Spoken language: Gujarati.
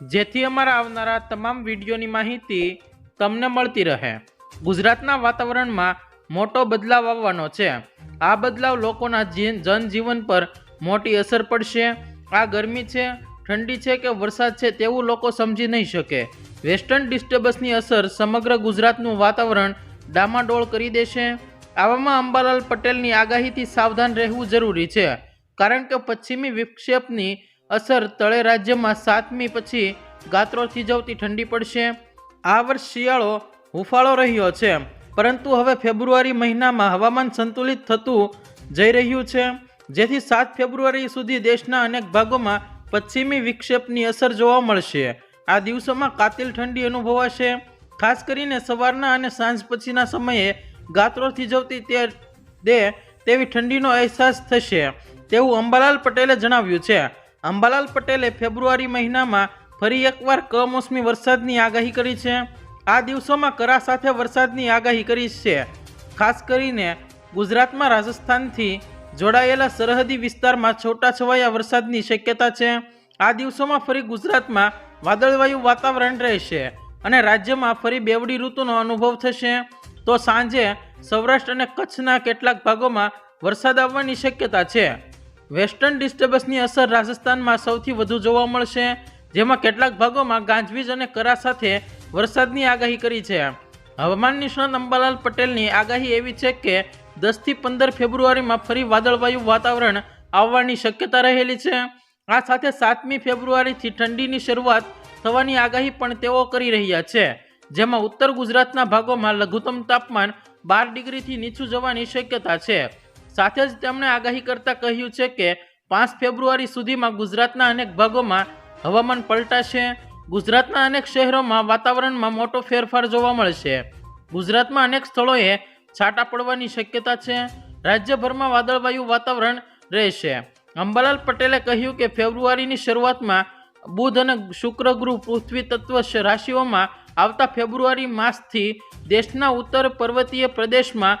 જેથી અમારા આવનારા તમામ વિડીયોની માહિતી તમને મળતી રહે. ગુજરાતના વાતાવરણમાં મોટો બદલાવ આવવાનો છે. આ બદલાવ લોકોના જનજીવન પર મોટી અસર પડશે. આ ગરમી છે, ઠંડી છે કે વરસાદ છે તેવું લોકો સમજી નહીં શકે. વેસ્ટર્ન ડિસ્ટર્બન્સની અસર સમગ્ર ગુજરાતનું વાતાવરણ ડામાડોળ કરી દેશે. આવામાં અંબાલાલ પટેલની આગાહીથી સાવધાન રહેવું જરૂરી છે. કારણ કે પશ્ચિમી વિક્ષેપની અસર તળે રાજ્યમાં સાતમી પછી ગાત્રો થીજવતી ઠંડી પડશે. આ વર્ષ શિયાળો હુફાળો રહ્યો છે, પરંતુ હવે ફેબ્રુઆરી મહિનામાં હવામાન સંતુલિત થતું જઈ રહ્યું છે. જેથી સાત ફેબ્રુઆરી સુધી દેશના અનેક ભાગોમાં પશ્ચિમી વિક્ષેપની અસર જોવા મળશે. આ દિવસોમાં કાતિલ ઠંડી અનુભવાશે. ખાસ કરીને સવારના અને સાંજ પછીના સમયે ગાત્રો થીજવતી તે દે તેવી ઠંડીનો અહેસાસ થશે. તેવું અંબાલાલ પટેલે જણાવ્યું છે. અંબાલાલ પટેલે ફેબ્રુઆરી મહિનામાં ફરી એકવાર કમોસમી વરસાદની આગાહી કરી છે. આ દિવસોમાં કરા સાથે વરસાદની આગાહી કરી છે. ખાસ કરીને ગુજરાતમાં રાજસ્થાનથી જોડાયેલા સરહદી વિસ્તારમાં છૂટાછવાયા વરસાદની શક્યતા છે. આ દિવસોમાં ફરી ગુજરાતમાં વાદળવાયુ વાતાવરણ રહેશે અને રાજ્યમાં ફરી બેવડી ઋતુનો અનુભવ થશે. તો સાંજે સૌરાષ્ટ્ર અને કચ્છના કેટલાક ભાગોમાં વરસાદ આવવાની શક્યતા છે. વેસ્ટર્ન ડિસ્ટર્બન્સની અસર રાજસ્થાનમાં સૌથી વધુ જોવા મળશે, જેમાં કેટલાક ભાગોમાં ગાજવીજ અને કરા સાથે વરસાદની આગાહી કરી છે. હવામાન નિષ્ણાત અંબાલાલ પટેલની આગાહી એવી છે કે, દસથી પંદર ફેબ્રુઆરીમાં ફરી વાદળવાયુ વાતાવરણ આવવાની શક્યતા રહેલી છે. આ સાથે સાતમી ફેબ્રુઆરીથી ઠંડીની શરૂઆત થવાની આગાહી પણ તેઓ કરી રહ્યા છે, જેમાં ઉત્તર ગુજરાતના ભાગોમાં લઘુત્તમ તાપમાન બાર ડિગ્રીથી નીચું જવાની શક્યતા છે. સાથે જ તેમણે આગાહી કરતા કહ્યું છે કે પાંચ ફેબ્રુઆરી સુધીમાં ગુજરાતના અનેક ભાગોમાં હવામાન પલટાશે. ગુજરાતના અનેક શહેરોમાં વાતાવરણમાં મોટો ફેરફાર જોવા મળશે. ગુજરાતમાં અનેક સ્થળોએ છાંટા પડવાની શક્યતા છે. રાજ્યભરમાં વાદળવાયુ વાતાવરણ રહેશે. અંબાલાલ પટેલે કહ્યું કે ફેબ્રુઆરીની શરૂઆતમાં બુધ અને શુક્ર ગૃહ પૃથ્વી તત્વ રાશિઓમાં આવતા ફેબ્રુઆરી માસથી દેશના ઉત્તર પર્વતીય પ્રદેશમાં